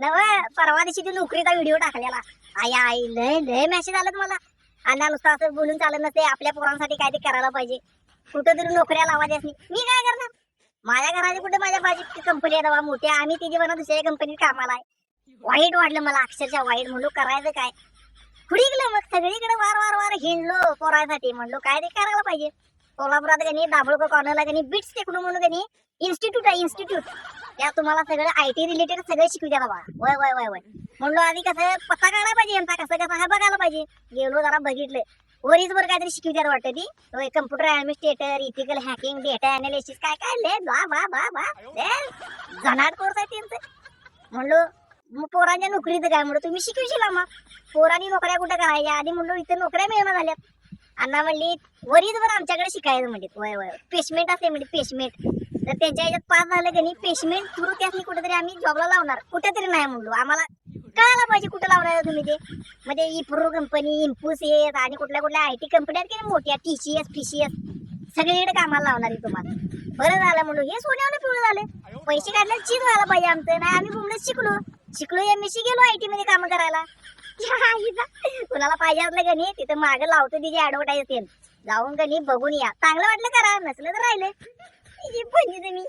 नव परवा दिवशी ती नोकरीचा व्हिडिओ टाकलेला. आई आई लय लय मेसेज आलं मला अण्णा नुसतं असं बोलून चालत नसते. आपल्या पोरांसाठी काय ते करायला पाहिजे. कुठं तरी नोकऱ्या लावायच्या असली मी काय करणार? माझ्या घराची कुठे माझ्या बाजी कंपनी आहे बाबा मोठी आम्ही तिची म्हणा दुसऱ्या कंपनीत कामाला आहे. वाईट वाटलं मला. अक्षरशः वाईट म्हणलो करायचं काय? खुडीकलं मग. सगळीकडे वार वार वार हिंडलो पोरायसाठी म्हणलो काय ते करायला पाहिजे. कोल्हापुरात कनी दाभोळकर कॉर्नरला कनी बिट्स टेकडू म्हणून कनी इन्स्टिट्यूट आहे इन्स्टिट्यूट त्या तुम्हाला सगळं आय टी रिलेटेड सगळं शिकू द्या बाबा. वय वय वय वय. म्हणलो आधी कसं पत्ता काढायला पाहिजे यांचा कसं कसा हा बघायला पाहिजे. गेलो जरा बघितलं. वरीच बरं काहीतरी शिकू द्या वाटतं ती. Computer administrator ethical hacking data analysis काय काय ले बा बा बा बा ले जनाट कोर्स आहे त्यांचं. म्हणलो मग पोरांच्या नोकरीचं काय? म्हणलं तुम्ही शिकवशील मग. पोरांनी नोकऱ्या कुठं करायच्या? आधी म्हणलो इथे नोकऱ्या मिळणार झाल्यात. अण्णा म्हणली वरीच बरं आमच्याकडे शिकायचं म्हणजे वय वय पेशमेंट असते म्हणजे पेशमेंट तर त्यांच्या याच्यात पास झालं की नाही पेशमेंट थ्रू त्यातली कुठेतरी आम्ही जॉबला लावणार. कुठेतरी नाही म्हणलो. आम्हाला कळायला पाहिजे कुठं लावणार तुम्ही ते. म्हणजे इप्रो कंपनी इन्फोसिस आणि कुठल्या कुठल्या आय टी कंपन्या आहेत की मोठ्या T C S P C S सगळीकडे कामाला लावणार आहे तुम्हाला. बरं झालं म्हणून. हे सोन्यावर पिवळं झालं. पैसे काढल्याला चीज व्हायला पाहिजे आमचं. नाही आम्ही बोलणं शिकलो. शिकलो एम एस सी गेलो आय टी मध्ये काम करायला. कुणाला पाहिजे असलं का नाही तिथं मागं लावतो तिची ऍडव्हर्टाईज येईल जाऊन का नाही बघून या. चांगलं वाटलं करा नसलं तर राहिले. ही पंचायत मी